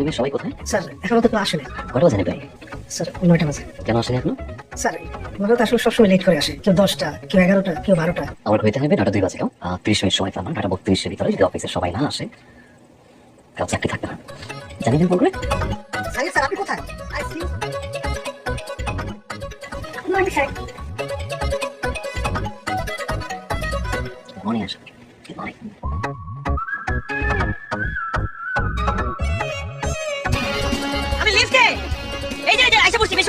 পরিবেশ সবাই কোথায়? স্যার এখনও তো কেউ আসেনি কটা বাজে প্রায় স্যার নয়টা বাজে। কেন আসেনি এখনও? স্যার ওনারা তো আসলে সবসময় লেট করে আসে। কেউ দশটা কেউ এগারোটা কেউ বারোটা। আমার হইতে হবে নটা দুই বাজে কেউ? তিরিশ মিনিট সময় পাবো নটা বত্রিশের ভিতরে যদি অফিসের সবাই না আসে কাল চাকরি থাকবে না। জানি দিন ফোন করে। স্যার আপনি কোথায়?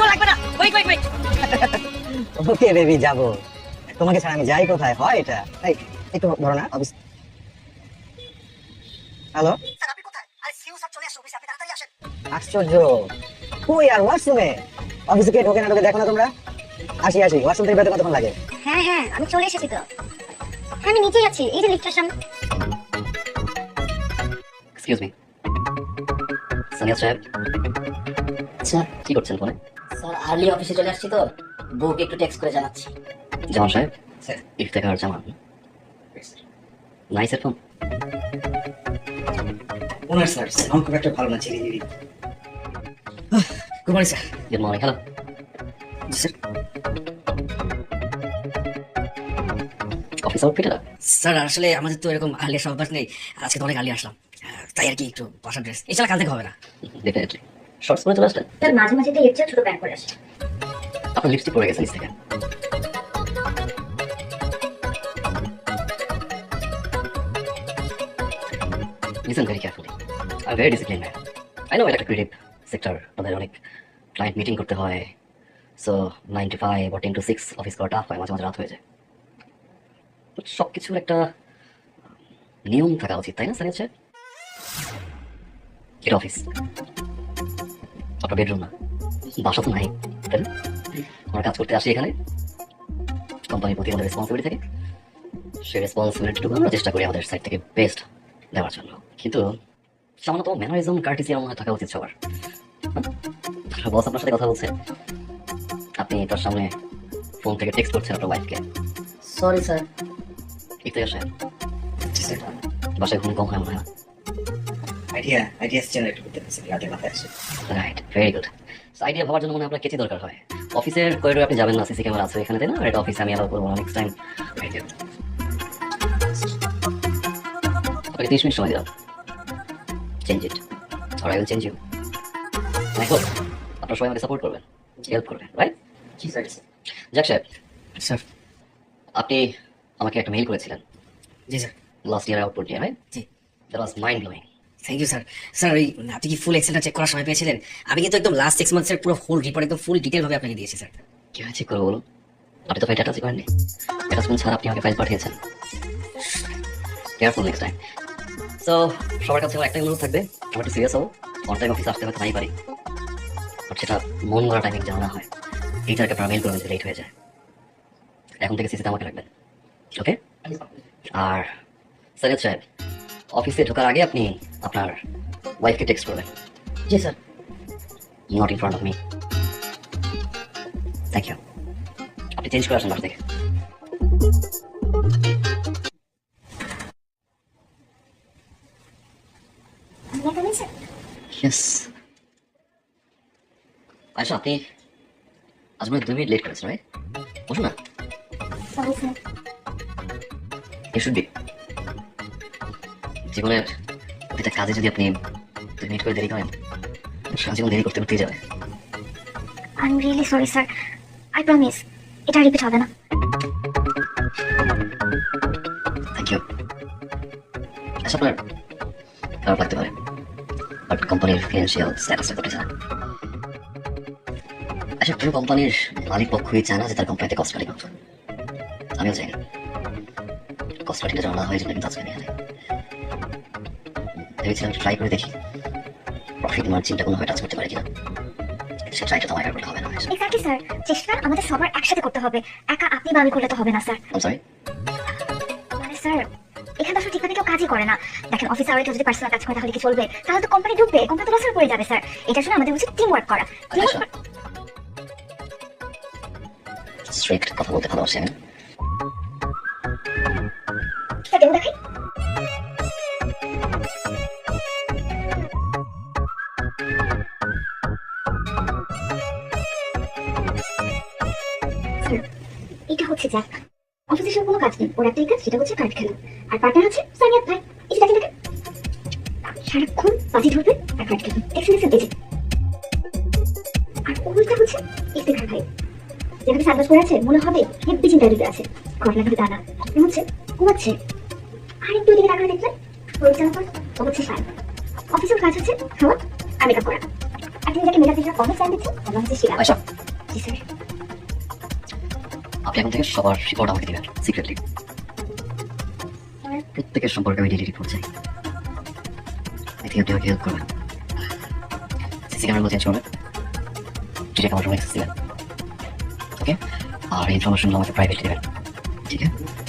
সময় লাগবে না। Wait wait wait okay baby যাব। তোমাকে ছাড়া আমি যাই কোথায়? হয় এটা? এই একটু বড় না অফিস হ্যালো স্যার আপনি কোথায়? আরে সিউ স্যার চলে আসো অফিসে আপনি তাড়াতাড়ি আসেন। আশ্চর্য। কই আর ওয়াশরুমে অফিসে কে ঢোকে না ঢোকে দেখো না তোমরা? আসি আসি ওয়াশরুম থেকে বেরোতে কতক্ষণ লাগে? হ্যাঁ হ্যাঁ আমি চলে এসেছি তো। হ্যাঁ আমি নিচেই আছি এই যে লিফটের সামনে। এক্সকিউজ মি সানিয়া সাহেব। আচ্ছা কি করছেন ফোনে? স্যার আর্লি অফিসে চলে আসছি তো। বউকে একটু টেক্সট করে জানাচ্ছি। জামান সাহেব স্যার। ইফতেখার জামান নাইসের ফোন? ওনার স্যার সাউন্ড খুব একটা ভালো না ছিড়ি good morning sir good morning hello sir office outfit sir আসলে আমাদের তো এরকম আর্লি অভ্যাস নেই। আজকে তো অনেক আর্লি আসলাম। তাই আর কি একটু বাসার ড্রেস এছাড়া কাল থেকে হবে না। ডেফিনেটলি শর্টস পরে চলে আসলেন? স্যার মাঝে মাঝে এর ছোট প্যান্ট পরে আসে। আপনার লিপস্টিক পরে গেছে থেকে Listen very carefully. I'm very disciplined man. I know এটা ক্রিয়েটিভ সেক্টর আমাদের অনেক ক্লায়েন্ট মিটিং করতে হয়। সো নাইন টু ফাইভ বা টেন টু সিক্স অফিস করা টাফ হয় মাঝে মাঝে রাত হয়ে যায়। সব কিছুর একটা নিয়ম থাকা উচিত তাই না স্যার? এটা অফিস আপনার বেডরুম না। বাসা তো নাই তাই না? আমরা কাজ করতে আসি এখানে। কোম্পানির প্রতি আমাদের রেসপন্সিবিলিটি থাকে। সেই রেসপন্সিবিলিটিটুকু আমরা চেষ্টা করি আমাদের সাইড থেকে বেস্ট দেওয়ার জন্য। কিন্তু সামান্যতম ম্যানারিজম কার্টিসি আমার থাকা উচিত সবার। বস আপনার সাথে কথা বলছে। আপনি তার সামনে ফোন থেকে টেক্সট করছেন আপনার ওয়াইফকে সরি স্যার একটু আসে বাসায় ঘুম কম হয় মনে হয়? আইডিয়া আইডিয়া জেনারেট করতে পারছি রাতে মাথায় আসে রাইট ভেরি গুড আইডিয়া ভাবার জন্য মনে আপনার কেচি দরকার হয়। অফিসের করিডোরে আপনি যাবেন না সিসি ক্যামেরা আছে এখানে তাই না? আর এটা অফিসে আমি অ্যালাউ করব নেক্সট টাইম আপনাকে তিরিশ মিনিট সময় দিলাম। Change it R I will change you I hope আপনার সবাই আমাকে সাপোর্ট করবেন। হেল্প করবেন রাইট জি স্যার যাক সাহেব স্যার আপনি আমাকে একটা মেইল করেছিলেন। জি স্যার লাস্ট ইয়ার আউটপুট নিয়ে right G. That was mind blowing thank you sir sir ওই, আপনি কি ফুল এক্সেলটা চেক করার সময় পেয়েছিলেন? আমি কিন্তু একদম লাস্ট সিক্স মান্থসের পুরো ফুল রিপোর্ট একদম ফুল ডিটেল ভাবে আপনাকে দিয়েছি স্যার কি হয়েছে? করব বলুন? আপনি তো ফাইল অ্যাটাচ করেননি। অ্যাটাচমেন্ট ছাড়া আপনি আমাকে ফাইল পাঠিয়েছেন। কেয়ারফুল নেক্সট টাইম তো সবার কাছে একটাই অনুরোধ থাকবে। একটু সিরিয়াস হব। অন টাইম অফিস আসতে হয়তো নাই পারি। বাট সেটা মন গড়া টাইমিং জানা না হয় এইটাকে আপনারা মেল করবেন লেট হয়ে যায়। এখন থেকে সিসিতে আমাকে রাখবেন। ওকে আর, সৈয়দ সাহেব অফিসে ঢোকার আগে আপনি আপনার ওয়াইফকে টেক্সট করবেন। জি sir. Not in front of me thank you আপনি চেঞ্জ করে আসুন বাসা থেকে। আচ্ছা আপনি আজ মানে দুই মিনিট লেট করেছেন রাইট বসুন না। জীবনের প্রতিটা কাজে যদি আপনি দুই মিনিট করে দেরি করেন সারা জীবন দেরি করতে করতেই যাবে। I am really sorry sir I promise এটা রিপিট হবে না। থ্যাংক ইউ আচ্ছা আপনার খারাপ লাগতে পারে বাট কোম্পানির ফিনান্সিয়াল স্ট্যাটাসটা করতে চান আচ্ছা পুরো কোম্পানির মালিক পক্ষই চায় না যে তার কোম্পানিতে কস্ট কাটিং হোক আমিও চাই না। কস্ট কাটিংটা যেন না হয় যেটা কিন্তু আজকে নেই। ভেবেছিলাম ট্রাই করে দেখি। প্রফিট মার্জিনটা কোনোভাবে টাচ করতে পারে কিনা। সে ট্রাইটা তো আমার করতে হবে না এক্স্যাক্টলি স্যার চেষ্টা আমাদের সবার একসাথে করতে হবে। একা আপনি বা আমি করলে তো হবে না স্যার সরি মানে স্যার এখানে তো আসলে ঠিকমতো কেউ কাজই করে না। দেখেন অফিস আওয়ারে কেউ যদি পার্সোনাল কাজ করে তাহলে কি চলবে? তাহলে তো কোম্পানি ডুববে কোম্পানি তো লসের পড়ে যাবে স্যার এটার জন্য আমাদের উচিত টিম ওয়ার্ক করা টিম আচ্ছা কথা বলতে ভালোবাসি আমি। হচ্ছে জ্যাক অফিসে সব কোনো কাজ নেই। ওর একটাই কাজ সেটা হচ্ছে কার্ড খেলা। আর পার্টনার আছে সানিয়া ভাই। এই যে দেখেন সারাক্ষণ বাজি ধরবে আর কার্ড খেলবে। দেখছেন এই আর ওইটা হচ্ছে ইফতেখার ভাই। যেখানে সানগ্লাস পরে আছে মনে হবে হেব্বি চিন্তা দিতে আছে। ঘটনা কিন্তু তা না। ও হচ্ছে ঘুমাচ্ছে। আর একটু দিকে তাকালে দেখবেন পরিচালনা করে ও হচ্ছে সাহেব অফিসের কাজ হচ্ছে খাওয়া আর মেকআপ করা। আর তুমি যাকে মেকআপ দিচ্ছে কমে চান দিচ্ছে ওটা হচ্ছে শিলা জি স্যার আপনি এখন থেকে সবার রিপোর্ট আমাকে দিবেন সিক্রেটলি প্রত্যেকের সম্পর্কে আমি ডেলি রিপোর্ট চাই। এতে আপনি আমাকে হেল্প করবেন। সিসি ক্যামেরা চেঞ্জ করবেন। যেটা আমার রুমে দিবেন। ওকে আর ইনফরমেশনগুলো আমাকে প্রাইভেটলি দেবেন। ঠিক আছে?